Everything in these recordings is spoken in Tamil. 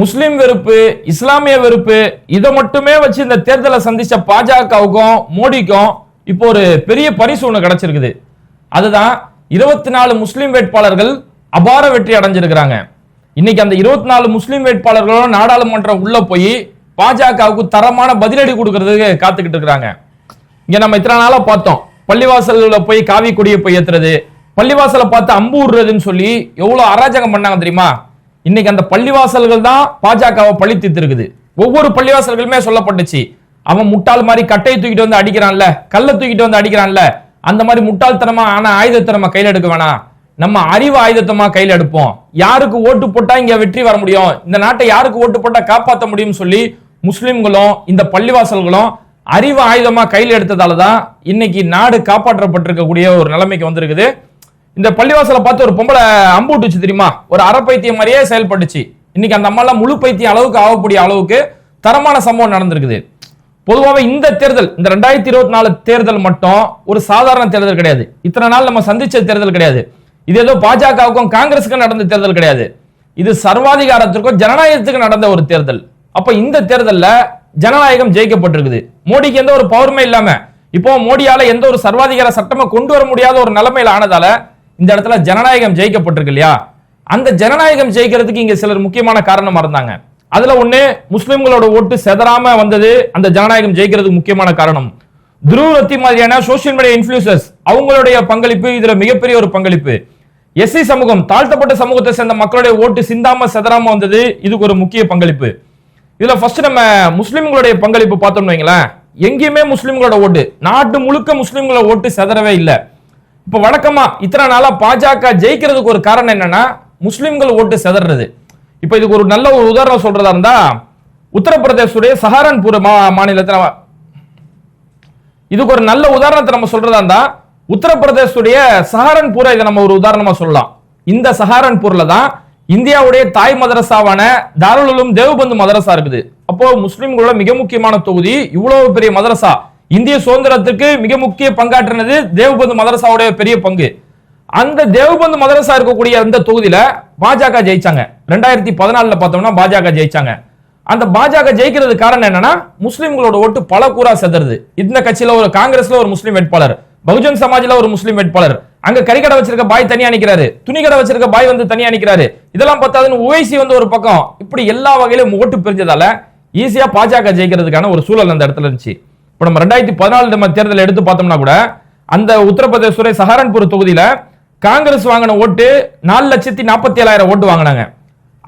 முஸ்லிம் வெறுப்பு இஸ்லாமிய வெறுப்பு இதை மட்டுமே வச்சு இந்த தேர்தலை சந்திச்ச பாஜகவுக்கும் மோடிக்கும் இப்போ ஒரு பெரிய பரிசு ஒன்று கிடைச்சிருக்குது. அதுதான் இருபத்தி நாலு முஸ்லிம் வேட்பாளர்கள் அபார வெற்றி அடைஞ்சிருக்கிறாங்க. இன்னைக்கு அந்த இருபத்தி நாலு முஸ்லிம் வேட்பாளர்களும் நாடாளுமன்றம் உள்ள போய் பாஜகவுக்கு தரமான பதிலடி கொடுக்கறதுக்கு காத்துக்கிட்டு இருக்கிறாங்க. இங்க நம்ம இத்தனை நாளா பார்த்தோம். பள்ளிவாசல்ல போய் காவி கொடியை போய் ஏத்துறது பள்ளிவாசலை பார்த்து அம்பு விடுறதுன்னு சொல்லி எவ்வளவு அராஜகம் பண்ணாங்க தெரியுமா? இன்னைக்கு அந்த பள்ளிவாசல்கள் தான் பாஜகவை பழி தீர்த்திருக்குது ஒவ்வொரு பள்ளிவாசல்களுமே சொல்லப்பட்டுச்சு. அவன் முட்டாள் மாதிரி கட்டையை தூக்கிட்டு வந்து அடிக்கிறான்ல கல்லை தூக்கிட்டு வந்து அடிக்கிறான்ல அந்த மாதிரி முட்டாள்தனமா ஆனா ஆயுதத்தை நம்ம கையில் எடுக்க வேணாம். நம்ம அறிவு ஆயுதத்தமா கையில் எடுப்போம். யாருக்கு ஓட்டு போட்டா இங்க வெற்றி வர முடியும்? இந்த நாட்டை யாருக்கு ஓட்டு போட்டா காப்பாற்ற முடியும்னு சொல்லி முஸ்லிம்களும் இந்த பள்ளிவாசல்களும் அறிவு ஆயுதமா கையில் எடுத்ததால தான் இன்னைக்கு நாடு காப்பாற்றப்பட்டிருக்கக்கூடிய ஒரு நிலைமைக்கு வந்திருக்குது. இந்த பள்ளிவாசலை பார்த்து ஒரு பொம்பளை அம்புட்டுச்சு தெரியுமா? ஒரு அரை பைத்தியம் மாதிரியே செயல்பட்டுச்சு. இன்னைக்கு அந்த அம்மாலாம் முழு பைத்தியம் அளவுக்கு ஆகக்கூடிய அளவுக்கு தரமான சம்பவம் நடந்திருக்குது. பொதுவாகவே இந்த தேர்தல் இந்த ரெண்டாயிரத்தி இருபத்தி நாலு தேர்தல் மட்டும் ஒரு சாதாரண தேர்தல் கிடையாது. இத்தனை நாள் நம்ம சந்திச்ச தேர்தல் கிடையாது. இது ஏதோ பாஜகவுக்கும் காங்கிரஸுக்கும் நடந்த தேர்தல் கிடையாது. இது சர்வாதிகாரத்திற்கும் ஜனநாயகத்துக்கும் நடந்த ஒரு தேர்தல். அப்ப இந்த தேர்தலில் ஜனநாயகம் ஜெயிக்கப்பட்டிருக்குது. மோடிக்கு எந்த ஒரு பவருமே இல்லாம இப்போ மோடியால எந்த ஒரு சர்வாதிகார சட்டமும் கொண்டு வர முடியாத ஒரு நிலைமையில ஆனதால இந்த இடத்துல ஜனநாயகம் ஜெயிக்கப்பட்டிருக்கு இல்லையா? அந்த ஜனநாயகம் ஜெயிக்கிறதுக்கு இங்க சிலர் முக்கியமான காரணமா இருந்தாங்க. அதுல ஒண்ணு முஸ்லிம்களோட ஓட்டு செதறாம வந்தது அந்த ஜனநாயகம் ஜெயிக்கிறதுக்கு முக்கியமான காரணம். துருவத்தி மாதிரியான சோசியல் மீடியா இன்ஃபுளுசர்ஸ் அவங்களுடைய பங்களிப்பு இதுல மிகப்பெரிய ஒரு பங்களிப்பு. எஸ்சி சமூகம் தாழ்த்தப்பட்ட சமூகத்தை சேர்ந்த மக்களுடைய ஓட்டு சிந்தாம செதறாம வந்தது இதுக்கு ஒரு முக்கிய பங்களிப்பு. இதுல ஃபர்ஸ்ட் நம்ம முஸ்லிம்களுடைய பங்களிப்பு பார்த்தோம்னு வைங்களேன் எங்கேயுமே முஸ்லிம்களோட ஓட்டு நாட்டு முழுக்க முஸ்லிம்களோட ஓட்டு செதறவே இல்லை. இப்ப வழக்கமா இத்தனை நாளா பாஜக ஜெயிக்கிறதுக்கு ஒரு காரணம் என்னன்னா முஸ்லிம்கள் ஓட்டு செதறது. இப்ப இதுக்கு ஒரு நல்ல ஒரு உதாரணம் சொல்றதா இருந்தா உத்தரப்பிரதேசுடைய சஹாரன்பூர் மா மாநிலத்தில் இதுக்கு ஒரு நல்ல உதாரணத்தை நம்ம சொல்றதா இருந்தா உத்தரப்பிரதேசுடைய சஹாரன்பூரை இதை நம்ம ஒரு உதாரணமா சொல்லலாம். இந்த சஹாரன்பூர்ல தான் இந்தியாவுடைய தாய் மதரசாவான தாருல் தேவ்பந்து தேவபந்து மதரசா இருக்குது. அப்போ முஸ்லிம்களோட மிக முக்கியமான தொகுதி இவ்வளவு பெரிய மதரசா. இந்திய சுதந்திரத்துக்கு மிக முக்கிய பங்காற்றினது தேவபந்து மதரசாவுடைய பெரிய பங்கு. அந்த தேவபந்து மதரசா இருக்கக்கூடிய அந்த தொகுதியில பாஜக ஜெயிச்சாங்க. ரெண்டாயிரத்தி பதினாலுல பார்த்தோம்னா பாஜக ஜெயிச்சாங்க. அந்த பாஜக ஜெயிக்கிறது காரணம் என்னன்னா முஸ்லிம்களோட ஓட்டு பல கூறா செதறது. இந்த கட்சியில ஒரு காங்கிரஸ்ல ஒரு முஸ்லீம் வேட்பாளர் பகுஜன் சமாஜ்ல ஒரு முஸ்லீம் வேட்பாளர் அங்க கறிக்கடை வச்சிருக்க பாய் தனியா நிக்கிறாரு துணிக்கடை வச்சிருக்க பாய் வந்து தனியா நிக்கிறாரு. இதெல்லாம் பார்த்தாதுன்னு ஓய்சி வந்து ஒரு பக்கம் இப்படி எல்லா வகையிலும் ஓட்டு பிரிஞ்சதால ஈஸியா பாஜக ஜெயிக்கிறதுக்கான ஒரு சூழல் அந்த இடத்துல இருந்துச்சு. இப்போ நம்ம ரெண்டாயிரத்தி பதினாலு நம்ம தேர்தல் எடுத்து பார்த்தோம்னா கூட அந்த உத்தரப்பிரதேச சஹாரன்பூர் தொகுதியில் காங்கிரஸ் வாங்கின ஓட்டு நாலு லட்சத்தி நாற்பத்தி ஏழாயிரம் ஓட்டு வாங்கினாங்க.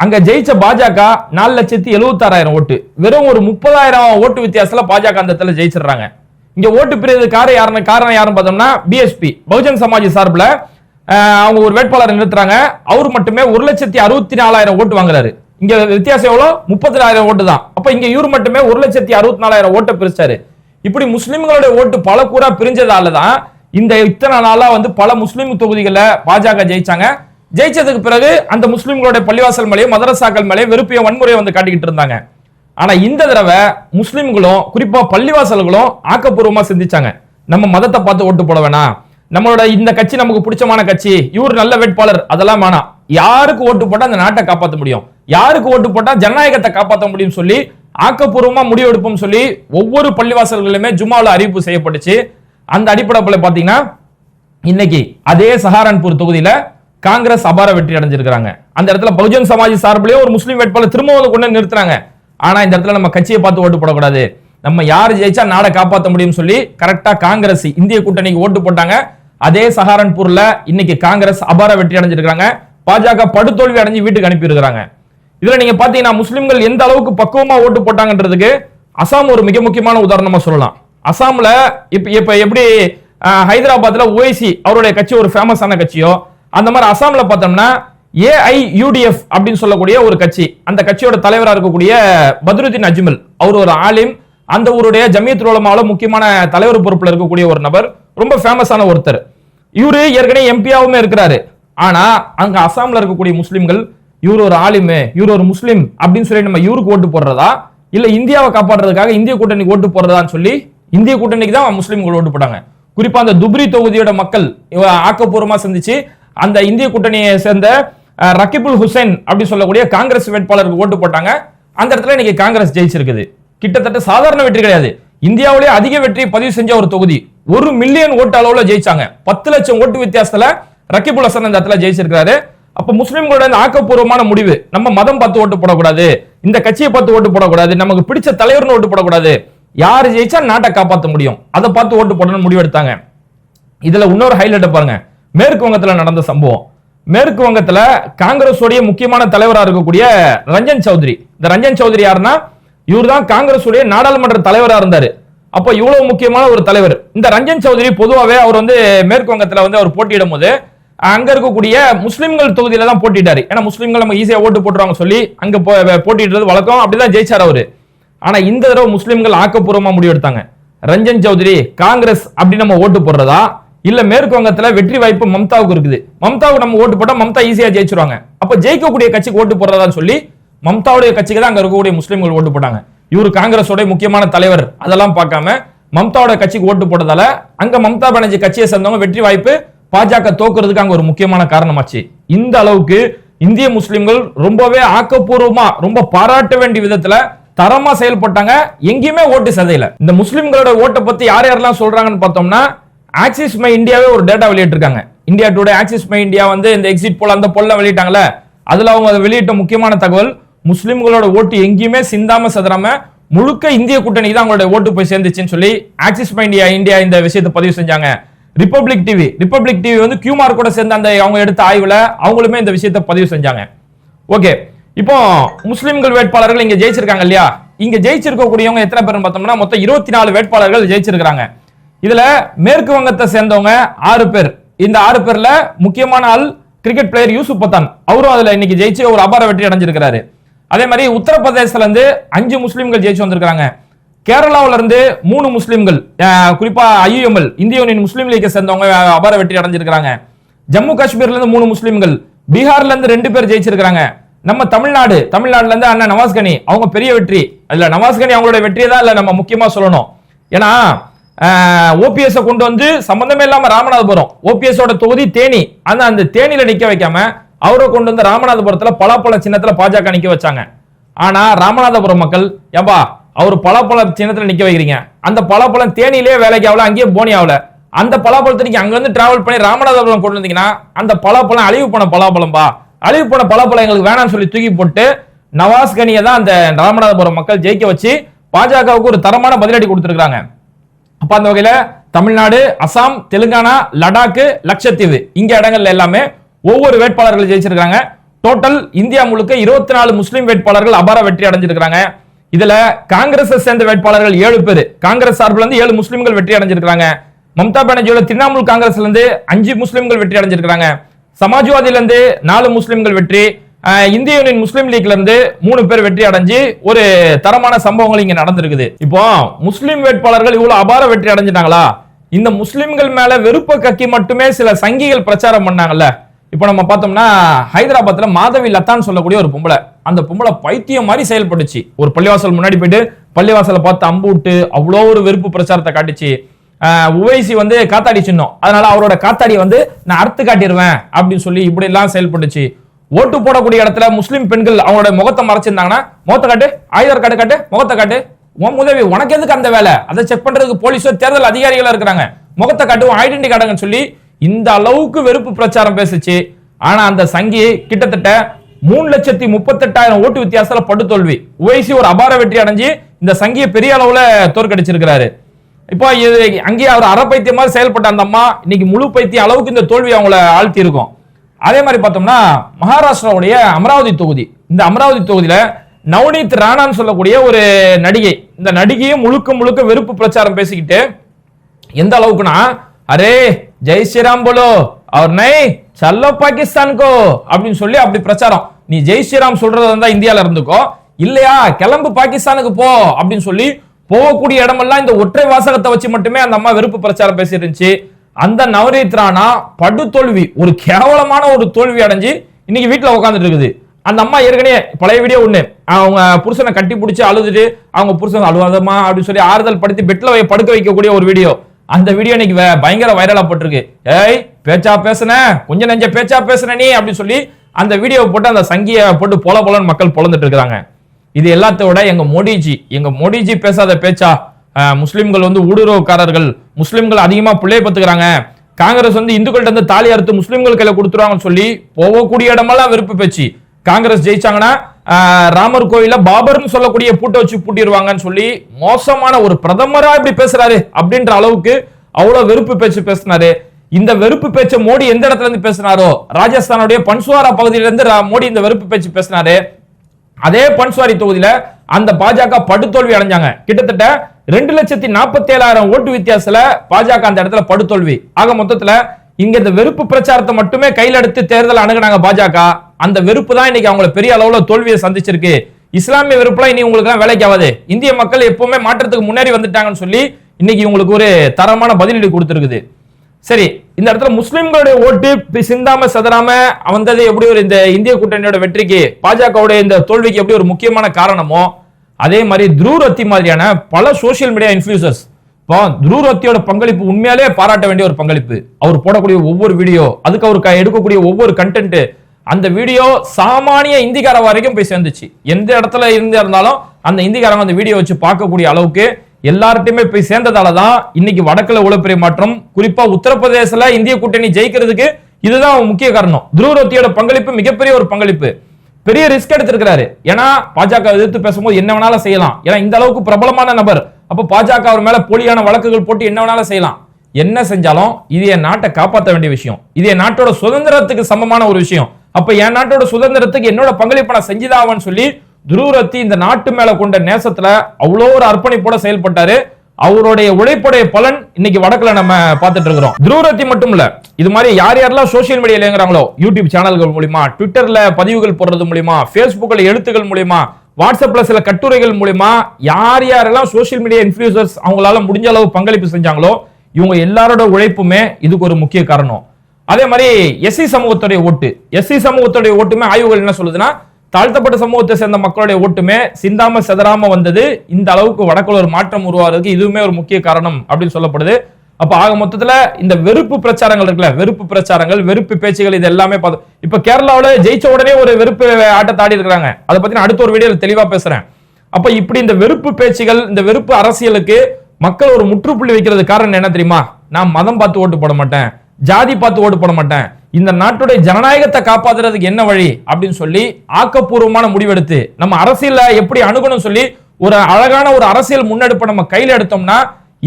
அங்க ஜெயிச்ச பாஜக நாலு லட்சத்தி எழுபத்தாறாயிரம் ஓட்டு. வெறும் ஒரு முப்பதாயிரம் ஓட்டு வித்தியாசத்தில் பாஜக அந்த இடத்துல ஜெயிச்சிடுறாங்க. இங்க ஓட்டு பிரிவு காரணம் யாருன்னு காரணம் யாருன்னு பார்த்தோம்னா பிஎஸ்பி பகுஜன் சமாஜ் சார்பில் அவங்க ஒரு வேட்பாளரை நிறுத்துறாங்க. அவர் மட்டுமே ஒரு லட்சத்தி அறுபத்தி நாலாயிரம் ஓட்டு வாங்குறாரு. இங்க வித்தியாசம் எவ்வளவு? முப்பத்தி நாலாயிரம் ஓட்டு தான் அப்ப இங்க இவர் மட்டுமே ஒரு லட்சத்தி அறுபத்தி நாலாயிரம் ஓட்டை பிரிச்சாரு. இப்படி முஸ்லிம்களுடைய ஓட்டு பல கூறா பிரிஞ்சதால தான் இந்த இத்தனை நாளா வந்து பல முஸ்லீம் தொகுதிகளில் பாஜக ஜெயிச்சாங்க. ஜெயிச்சதுக்கு பிறகு அந்த முஸ்லிம்களுடைய பள்ளிவாசல் மேலேயும் மதரசாக்கள் மேலேயும் வெறுப்பையும் வன்முறையை வந்து காட்டிக்கிட்டு இருந்தாங்க. ஆனா இந்த தடவை முஸ்லிம்களும் குறிப்பா பள்ளிவாசல்களும் ஆக்கப்பூர்வமா சிந்திச்சாங்க. நம்ம மதத்தை பார்த்து ஓட்டு போட வேணாம். நம்மளோட இந்த கட்சி நமக்கு பிடிச்சமான கட்சி இவர் நல்ல வேட்பாளர் அதெல்லாம் வேணாம். யாருக்கு ஓட்டு போட்டா அந்த நாட்டை காப்பாற்ற முடியும்? யாருக்கு ஓட்டு போட்டா ஜனநாயகத்தை காப்பாற்ற முடியும் சொல்லி ஆக்கப்பூர்வமா முடிவெடுப்போம் சொல்லி ஒவ்வொரு பள்ளிவாசல்களிலுமே ஜுமாவில் அறிவிப்பு செய்யப்பட்டுச்சு. அந்த அடிப்படையில் பாத்தீங்கன்னா இன்னைக்கு அதே சஹாரன்பூர் தொகுதியில காங்கிரஸ் அபார வெற்றி அடைஞ்சிருக்கிறாங்க. அந்த இடத்துல பகுஜன் சமாஜ் சார்பிலேயே ஒரு முஸ்லீம் வேட்பாளர் திரும்ப வந்து கொண்டு நிறுத்துறாங்க. ஆனா இந்த இடத்துல நம்ம கட்சியை பார்த்து ஓட்டு போடக்கூடாது. நம்ம யார் ஜெயிச்சா நாடை காப்பாற்ற முடியும்னு சொல்லி கரெக்டா காங்கிரஸ் இந்திய கூட்டணிக்கு ஓட்டு போட்டாங்க. அதே சஹாரன்பூர்ல இன்னைக்கு காங்கிரஸ் அபார வெற்றி அடைஞ்சிருக்காங்க பாஜக படுதோல்வி அடைஞ்சு வீட்டுக்கு அனுப்பி இருக்கிறாங்க இதுல நீங்க பாத்தீங்கன்னா முஸ்லிம்கள் எந்த அளவுக்கு பக்குவமா ஓட்டு போட்டாங்கன்றதுக்கு அசாம் ஒரு மிக முக்கியமான உதாரணமா சொல்லலாம். அசாம்ல இப்ப இப்ப எப்படி ஹைதராபாத்ல ஓய்சி அவருடைய கட்சி ஒரு ஃபேமஸான கட்சியோ அந்த மாதிரி அசாம்ல பார்த்தோம்னா ஏஐயூடிஎஃப் அப்படின்னு சொல்லக்கூடிய ஒரு கட்சி. அந்த கட்சியோட தலைவராக இருக்கக்கூடிய பத்ருதீன் அஜ்மல் அவர் ஒரு ஆலிம். அந்த ஊருடைய ஜமியத் உலமாவுல முக்கியமான தலைவர் பொறுப்புல இருக்கக்கூடிய ஒரு நபர் ரொம்ப ஃபேமஸான ஒருத்தர். இவரு ஏற்கனவே எம்பியாவுமே இருக்கிறாரு. ஆனா அங்க அசாம்ல இருக்கக்கூடிய முஸ்லிம்கள் இவர் ஒரு ஆலிமு இவர் ஒரு முஸ்லீம் அப்படின்னு சொல்லி நம்ம இவருக்கு ஓட்டு போடுறதா? இல்ல இந்தியாவை காப்பாடுறதுக்காக இந்திய கூட்டணிக்கு ஓட்டு போடுறதான்னு சொல்லி இந்திய கூட்டணிக்கு தான் முஸ்லீம்கள் ஓட்டு போட்டாங்க. குறிப்பா அந்த துப்ரி தொகுதியோட மக்கள் ஆக்கப்பூர்வமா சந்திச்சு அந்த இந்திய கூட்டணியை சேர்ந்த ரக்கிபுல் ஹுசைன் அப்படின்னு சொல்லக்கூடிய காங்கிரஸ் வேட்பாளருக்கு ஓட்டு போட்டாங்க. அந்த இடத்துல இன்னைக்கு காங்கிரஸ் ஜெயிச்சிருக்குது. கிட்டத்தட்ட சாதாரண வெற்றி கிடையாது. இந்தியாவிலே அதிக வெற்றி பதிவு செஞ்ச ஒரு தொகுதி. ஒரு மில்லியன் ஓட்டு அளவுல ஜெயிச்சாங்க. பத்து லட்சம் ஓட்டு வித்தியாசத்துல ரக்கிபுல் ஹசன் அந்த இடத்துல ஜெயிச்சிருக்காரு அப்ப முஸ்லிம்களோட ஆக்கப்பூர்வமான முடிவு நம்ம மதம் பார்த்து ஓட்டு போடக்கூடாது இந்த கட்சியை பார்த்து ஓட்டு போடக்கூடாது நமக்கு பிடிச்ச தலைவர்னு ஓட்டு போடக்கூடாது யார் ஜெயிச்சா நாட்டை காப்பாற்ற முடியும். அதை பார்த்து ஓட்டு போடணும்னு முடிவெடுத்தாங்க. இதுல இன்னொரு ஹைலைட் பாருங்க. மேற்கு வங்கத்துல நடந்த சம்பவம். மேற்கு வங்கத்துல காங்கிரஸோடைய முக்கியமான தலைவரா இருக்கக்கூடிய ரஞ்சன் சௌத்ரி. இந்த ரஞ்சன் சௌத்ரி யாருன்னா இவர்தான் காங்கிரஸுடைய நாடாளுமன்ற தலைவரா இருந்தாரு. அப்ப இவ்வளவு முக்கியமான ஒரு தலைவர். இந்த ரஞ்சன் சௌத்ரி பொதுவாகவே அவர் வந்து மேற்கு வங்கத்துல வந்து அவர் போட்டியிடும் போது அங்க இருக்கக்கூடிய முஸ்லிம்கள் தொகுதியில தான் போட்டிட்டாரு ஏன்னா முஸ்லிம்கள் நம்ம ஈஸியா ஓட்டு போட்டுருவாங்க சொல்லி அங்க போட்டிட்டு வழக்கம். அப்படிதான் ஜெயிச்சார் அவரு. ஆனா இந்த தடவை முஸ்லிம்கள் ஆக்கப்பூர்வமா முடிவெடுத்தாங்க. ரஞ்சன் சௌத்ரி காங்கிரஸ் அப்படி நம்ம ஓட்டு போடுறதா? இல்ல மேற்கு வங்கத்துல வெற்றி வாய்ப்பு மம்தாவுக்கு இருக்குது. மம்தாவுக்கு நம்ம ஓட்டு போட்டா மம்தா ஈஸியா ஜெயிச்சிருவாங்க. அப்ப ஜெயிக்கக்கூடிய கட்சிக்கு ஓட்டு போடுறதான்னு சொல்லி மம்தாவுடைய கட்சிக்கு தான் அங்க இருக்கக்கூடிய முஸ்லிம்கள் ஓட்டு போட்டாங்க. இவர் காங்கிரஸோட முக்கியமான தலைவர். அதெல்லாம் பார்க்காம மம்தாவோட கட்சிக்கு ஓட்டு போட்டதால அங்க மம்தா பானர்ஜி கட்சியை சேர்ந்தவங்க வெற்றி வாய்ப்பு பாஜக தோக்குறதுக்கு அங்க ஒரு முக்கியமான காரணமாச்சு. இந்த அளவுக்கு இந்திய முஸ்லிம்கள் ரொம்பவே ஆக்கப்பூர்வமா ரொம்ப பாராட்ட வேண்டிய விதத்துல தரமா செயல்பட்டாங்க. எங்கேயுமே ஓட்டு சதையில. இந்த முஸ்லிம்களோட ஓட்டை பத்தி யார் யாரெல்லாம் சொல்றாங்கன்னு பார்த்தோம்னா ஆக்சிஸ் மை இந்தியாவே ஒரு டேட்டா வெளியிட்டிருக்காங்க. India Today Axis My India வந்து இந்த எக்ஸிட் போல் அந்த போல்லாம் வெளியிட்டாங்களே அதுல அவங்க அதை வெளியிட்ட முக்கியமான தகவல் முஸ்லிம்களோட ஓட்டு எங்கேயுமே சிந்தாம சதுராம முழுக்க இந்திய கூட்டணி தான் அவங்களோட ஓட்டு போய் சேர்ந்துச்சுன்னு சொல்லி ஆக்சிஸ் மை இந்தியா இந்தியா இந்த விஷயத்தை பதிவு செஞ்சாங்க. ரிப்பப்ளிக் டிவி ரிப்பப்ளிக் டிவி வந்து கியூமார் கூட சேர்ந்த அந்த அவங்க எடுத்த ஆய்வில் அவங்களுமே இந்த விஷயத்தை பதிவு செஞ்சாங்க. ஓகே இப்போ முஸ்லிம்கள் வேட்பாளர்கள் இங்கே ஜெயிச்சிருக்காங்க இல்லையா? இங்கே ஜெயிச்சிருக்கக்கூடியவங்க எத்தனை பேர் பார்த்தோம்னா மொத்தம் இருபத்தி நாலு வேட்பாளர்கள் ஜெயிச்சிருக்காங்க இதில் மேற்கு வங்கத்தை சேர்ந்தவங்க ஆறு பேர். இந்த ஆறு பேரில் முக்கியமான ஆள் கிரிக்கெட் பிளேயர் யூசுப் பத்தான். அவரும் அதில் இன்னைக்கு ஜெயிச்சு ஒரு அபார வெற்றி அடைஞ்சிருக்கிறாரு. அதே மாதிரி உத்தரப்பிரதேசத்துல இருந்து அஞ்சு முஸ்லீம்கள் ஜெயிச்சு வந்திருக்காங்க கேரளாவுல இருந்து மூணு முஸ்லிம்கள் குறிப்பா ஐயுஎம்எல் இந்திய யூனியன் முஸ்லீம் லீக்கை சேர்ந்தவங்க அபார வெற்றி அடைஞ்சிருக்காங்க ஜம்மு காஷ்மீர்ல இருந்து மூணு முஸ்லீம்கள் பீகார்ல இருந்து ரெண்டு பேர் ஜெயிச்சிருக்காங்க நம்ம தமிழ்நாடு தமிழ்நாடுல இருந்து அண்ணன் நவாஸ்கனி அவங்க பெரிய வெற்றி. அதுல நவாஸ்கனி அவங்களோட வெற்றியை தான் இல்ல நம்ம முக்கியமா சொல்லணும். ஏன்னா ஓபிஎஸ் கொண்டு வந்து சம்பந்தமே இல்லாம ராமநாதபுரம் ஓபிஎஸ் தொகுதி தேனி ஆனா அந்த தேனியில நிக்க வைக்காம அவரை கொண்டு வந்து ராமநாதபுரத்துல பலாப்பழ சின்னத்துல பாஜக நிக்க வச்சாங்க. ஆனா ராமநாதபுரம் மக்கள் ஏம்பா அவர் பலாப்பழ சின்னத்தில் நிற்க வைக்கிறீங்க. அந்த பலாப்பழம் தேனியிலே வேலைக்கு ஆகல அங்கேயே போனி ஆகல. அந்த பலாப்பழத்தை நீங்க அங்கிருந்து டிராவல் பண்ணி ராமநாதபுரம் கொண்டு வந்தீங்கன்னா அந்த பலாப்பழம் அழிவு போன பலாப்பழம்பா? அழிவு போன பலாப்பழம் எங்களுக்கு வேணாம்னு சொல்லி தூக்கி போட்டு நவாஸ் கனியை தான் அந்த ராமநாதபுரம் மக்கள் ஜெயிக்க வச்சு பாஜகவுக்கு ஒரு தரமான பதிலடி கொடுத்துருக்காங்க அப்ப அந்த வகையில தமிழ்நாடு அசாம் தெலுங்கானா லடாக்கு லட்சத்தீவு இங்க இடங்கள்ல எல்லாமே ஒவ்வொரு வேட்பாளர்கள் ஜெயிச்சிருக்காங்க டோட்டல் இந்தியா முழுக்க இருபத்தி நாலு முஸ்லீம் வேட்பாளர்கள் அபார வெற்றி அடைஞ்சிருக்காங்க இதுல காங்கிரஸ் சேர்ந்த வேட்பாளர்கள் ஏழு பேர். காங்கிரஸ் சார்பில் இருந்து ஏழு முஸ்லிம்கள் வெற்றி அடைஞ்சிருக்காங்க மம்தா பானர்ஜியோட திரிணாமுல் காங்கிரஸ்ல இருந்து அஞ்சு முஸ்லிம்கள் வெற்றி அடைஞ்சிருக்காங்க சமாஜ்வாதில இருந்து நாலு முஸ்லிம்கள் வெற்றி. இந்திய யூனியன் முஸ்லீம் லீக்ல இருந்து மூணு பேர் வெற்றி அடைஞ்சு ஒரு தரமான சம்பவங்கள் இங்க நடந்திருக்குது. இப்போ முஸ்லிம் வேட்பாளர்கள் இவ்வளவு அபார வெற்றி அடைஞ்சிட்டாங்களா? இந்த முஸ்லிம்கள் மேல வெறுப்ப கக்கி மட்டுமே சில சங்கிகள் பிரச்சாரம் பண்ணாங்கல்ல. இப்போ நம்ம பார்த்தோம்னா ஹைதராபாத்ல மாதவி லத்தான்னு சொல்லக்கூடிய ஒரு பொம்பளை. அந்த பொம்பளை பைத்தியம் மாதிரி செயல்பட்டுச்சு. ஒரு பள்ளிவாசல் முன்னாடி போயிட்டு பள்ளிவாசலை பார்த்து அம்பு விட்டு அவ்வளோ ஒரு வெறுப்பு பிரச்சாரத்தை காட்டுச்சு. உவைசி வந்து காத்தாடி சின்னம். அதனால அவரோட காத்தாடி வந்து நான் அறுத்து காட்டிடுவேன் அப்படின்னு சொல்லி இப்படி எல்லாம் செயல்பட்டுச்சு. ஓட்டு போடக்கூடிய இடத்துல முஸ்லீம் பெண்கள் அவங்களோட முகத்தை மறைச்சிருந்தாங்கன்னா முகத்தை காட்டு ஆயுதர் காட்டு காட்டு முகத்தை காட்டு. உன் உதவி உனக்கு எதுக்கு அந்த வேலை? அதை செக் பண்றதுக்கு போலீஸோ தேர்தல் அதிகாரிகளா இருக்கிறாங்க. முகத்தை காட்டு ஐடென்டி காட்டுங்கன்னு சொல்லி இந்த அளவுக்கு வெறுப்பு பிரச்சாரம் பேசுச்சு. ஆனா அந்த சங்கி கிட்டத்தட்ட மூணு லட்சத்தி முப்பத்தெட்டாயிரம் ஓட்டு வித்தியாசத்துல படுதோல்வி. உவைசி ஒரு அபார வெற்றி அடைஞ்சு இந்த சங்கியை பெரிய அளவுல தோற்கடிச்சிருக்கிறாரு. இப்போ இது அங்கேயே அவர் அரை பைத்தியம் மாதிரி செயல்பட்ட அந்த அம்மா இன்னைக்கு முழு பைத்தியம் அளவுக்கு இந்த தோல்வி அவங்கள ஆழ்த்தி இருக்கும் அதே மாதிரி பார்த்தோம்னா மகாராஷ்டிராவுடைய அமராவதி தொகுதி. இந்த அமராவதி தொகுதியில நவனீத் ராணான்னு சொல்லக்கூடிய ஒரு நடிகை. இந்த நடிகையும் முழுக்க முழுக்க வெறுப்பு பிரச்சாரம் பேசிக்கிட்டு எந்த அளவுக்குனா அரே ஜெய் ஸ்ரீராம் போலோ அவர் நை சல்லோ பாகிஸ்தான்கோ அப்படின்னு சொல்லி அப்படி பிரச்சாரம். நீ ஜெய் ஸ்ரீராம் சொல்றதா இருந்தா இந்தியால இருந்துக்கோ. இல்லையா கிளம்பு பாகிஸ்தானுக்கு போ அப்படின்னு சொல்லி போகக்கூடிய இடமெல்லாம் இந்த ஒற்றை வாசகத்தை வச்சு மட்டுமே அந்த அம்மா வெறுப்பு பிரச்சாரம் பேசிட்டு இருந்துச்சு. அந்த நவரீத்ரானா படு தோல்வி ஒரு கேவலமான ஒரு தோல்வி அடைஞ்சு இன்னைக்கு வீட்டுல உட்காந்துட்டு இருக்குது. அந்த அம்மா ஏற்கனவே பழைய வீடியோ ஒண்ணு அவங்க புருஷனை கட்டி பிடிச்சி அழுதுட்டு அவங்க புருஷன் அழுவாதமா அப்படின்னு சொல்லி ஆறுதல் படுத்தி பெட்ல வை- படுக்க வைக்கக்கூடிய ஒரு வீடியோ. அந்த வீடியோ இன்னைக்கு வே- பயங்கர வைரலா போட்டிருக்கு. ஏய் பேச்சா பேசுன? கொஞ்சம் நெஞ்ச பேச்சா பேசுன நீ? அப்படின்னு சொல்லி அந்த வீடியோவை போட்டு அந்த சங்கியை போட்டு பொல பொலன்னு மக்கள் பொழந்துட்டு இருக்காங்க இது எல்லாத்தோட விட எங்க மோடிஜி எங்க மோடிஜி பேசாத பேச்சா? முஸ்லிம்கள் வந்து ஊடுருவக்காரர்கள். முஸ்லிம்கள் அதிகமா பிள்ளைய பத்துக்கிறாங்க. காங்கிரஸ் வந்து இந்துக்கள்கிட்ட இருந்து தாலி அறுத்து முஸ்லிம்கள் கையில கொடுத்துருவாங்கன்னு சொல்லி போகக்கூடிய இடமெல்லாம் வெறுப்பு பேச்சு. காங்கிரஸ் ஜெயிச்சாங்கன்னா ராமர் கோயில பாபர்னு சொல்லக்கூடிய பூட்டை வச்சு பூட்டிடுவாங்கன்னு சொல்லி மோசமான ஒரு பிரதமரா இப்படி பேசுறாரு அப்படின்ற அளவுக்கு அவ்வளவு வெறுப்பு பேச்சு பேசினாரு. இந்த வெறுப்பு பேச்சை மோடி எந்த இடத்துல இருந்து பேசினாரோ ராஜஸ்தானுடைய பன்சுவாரா பகுதியில இருந்து ரா- மோடி இந்த வெறுப்பு பேச்சு பேசினாரு. அதே பன்சுவாரி தொகுதியில அந்த பாஜக படுதோல்வி அடைஞ்சாங்க. கிட்டத்தட்ட ரெண்டு லட்சத்தி நாற்பத்தி ஏழாயிரம் ஓட்டு வித்தியாசத்துல பாஜக அந்த இடத்துல படுதோல்வி. ஆக மொத்தத்துல இங்க இந்த வெறுப்பு பிரச்சாரத்தை மட்டுமே கையில் எடுத்து தேர்தல் அணுகுனாங்க பாஜக. அந்த வெறுப்பு தான் இன்னைக்கு அவங்கள பெரிய அளவுல தோல்வியை சந்திச்சிருக்கு. இஸ்லாமிய வெறுப்புலாம் இனி உங்களுக்கு எல்லாம் வேலைக்கு ஆகாது இந்திய மக்கள் எப்பவுமே மாற்றத்துக்கு முன்னாடி வந்துட்டாங்கன்னு சொல்லி இன்னைக்கு உங்களுக்கு ஒரு தரமான பதிலீடு கொடுத்துருக்குது. சரி இந்த இடத்துல முஸ்லிம்களுடைய ஓட்டு சிந்தாம சதராம வந்தது எப்படி ஒரு இந்த இந்திய கூட்டணியோட வெற்றிக்கு பாஜகவுடைய இந்த தோல்விக்கு எப்படி ஒரு முக்கியமான காரணமோ அதே மாதிரி துருவத்தி மாதிரியான பல சோஷியல் மீடியா இன்ஃபியூசர்ஸ் இப்போ துருவத்தியோட பங்களிப்பு உண்மையாலே பாராட்ட வேண்டிய ஒரு பங்களிப்பு. அவர் போடக்கூடிய ஒவ்வொரு வீடியோ அதுக்கு அவர் க- எடுக்கக்கூடிய ஒவ்வொரு கண்டென்ட் அந்த வீடியோ சாமானிய இந்திக்கார வரைக்கும் போய் சேர்ந்துச்சு. எந்த இடத்துல இருந்து இருந்தாலும் அந்த இந்திக்காரங்க அந்த வீடியோ வச்சு பார்க்கக்கூடிய அளவுக்கு எல்லார்ட்டையுமே போய் சேர்ந்ததால தான் இன்னைக்கு வடக்குல உளப்பெரிய மாற்றம் குறிப்பா உத்தரப்பிரதேசல இந்திய கூட்டணி ஜெயிக்கிறதுக்கு இதுதான் முக்கிய காரணம். துருவத்தியோட பங்களிப்பு மிகப்பெரிய ஒரு பங்களிப்பு. பெரிய ரிஸ்க் எடுத்திருக்கிறாரு. ஏன்னா பாஜக எதிர்த்து பேசும்போது என்ன வேணாலும் செய்யலாம். ஏன்னா இந்த அளவுக்கு பிரபலமான நபர். அப்ப பாஜக அவர் மேல போலியான வழக்குகள் போட்டு என்ன வேணாலும் செய்யலாம். என்ன செஞ்சாலும் இது என் நாட்டை காப்பாற்ற வேண்டிய விஷயம். இது என் நாட்டோட சுதந்திரத்துக்கு சமமான ஒரு விஷயம். அப்ப என் நாட்டோட சுதந்திரத்துக்கு என்னோட பங்களிப்பை நான் செஞ்சுதாவன்னு சொல்லி துருவரத்தி இந்த நாட்டு மேல கொண்ட நேசத்துல அவ்வளோ ஒரு அர்ப்பணிப்போட செயல்பட்டாரு. அவருடைய உழைப்புடைய பலன் இன்னைக்கு வடக்குல நம்ம பார்த்துட்டு இருக்கிறோம். துருவரத்தி மட்டும் இல்ல இது மாதிரி யார் யாரெல்லாம் சோஷியல் மீடியால இயங்குறாங்களோ யூடியூப் சேனல்கள் மூலியமா ட்விட்டர்ல பதிவுகள் போடுறது மூலியமா பேஸ்புக்ல எழுத்துக்கள் மூலியமா வாட்ஸ்அப்ல சில கட்டுரைகள் மூலியமா யார் யாரெல்லாம் சோஷியல் மீடியா இன்ஃபுளுசர்ஸ் அவங்களால முடிஞ்ச அளவு பங்களிப்பு செஞ்சாங்களோ இவங்க எல்லாரோட உழைப்புமே இதுக்கு ஒரு முக்கிய காரணம். அதே மாதிரி எஸ்சி சமூகத்துடைய ஓட்டு. எஸ்சி சமூகத்துடைய ஓட்டுமே ஆய்வுகள் என்ன சொல்லுதுன்னா தாழ்த்தப்பட்ட சமூகத்தை சேர்ந்த மக்களுடைய ஓட்டுமே சிந்தாம செதறாம வந்தது இந்த அளவுக்கு வடக்குல ஒரு மாற்றம் உருவாகிறதுக்கு இதுவுமே ஒரு முக்கிய காரணம் அப்படின்னு சொல்லப்படுது. அப்ப ஆக மொத்தத்துல இந்த வெறுப்பு பிரச்சாரங்கள் இருக்குல்ல வெறுப்பு பிரச்சாரங்கள் வெறுப்பு பேச்சுகள் இது எல்லாமே பார்த்தோம் இப்ப கேரளாவில் ஜெயிச்ச உடனே ஒரு வெறுப்பு ஆட்டத்தை ஆடி இருக்கிறாங்க. அதை பத்தி நான் அடுத்த ஒரு வீடியோவில் தெளிவா பேசுறேன். அப்ப இப்படி இந்த வெறுப்பு பேச்சுகள் இந்த வெறுப்பு அரசியலுக்கு மக்கள் ஒரு முற்றுப்புள்ளி வைக்கிறது காரணம் என்ன தெரியுமா? நான் மதம் பார்த்து ஓட்டு போட மாட்டேன். ஜாதி பார்த்து ஓட்டு போட மாட்டேன். இந்த நாட்டுடைய ஜனநாயகத்தை காப்பாத்துறதுக்கு என்ன வழி? அப்படின்னு சொல்லி ஆக்கப்பூர்வமான முடிவெடுத்து நம்ம அரசியல்ல எப்படி அணுகணும் சொல்லி ஒரு அழகான ஒரு அரசியல் முன்னெடுப்பை நம்ம கையில எடுத்தோம்னா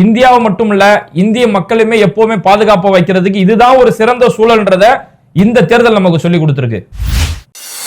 இந்தியாவை மட்டும் இல்ல இந்திய மக்களுமே எப்பவுமே பாதுகாப்பா வைக்கிறதுக்கு இதுதான் ஒரு சிறந்த சூழல்ன்றத இந்த தேர்தல் நமக்கு சொல்லி கொடுத்திருக்கு.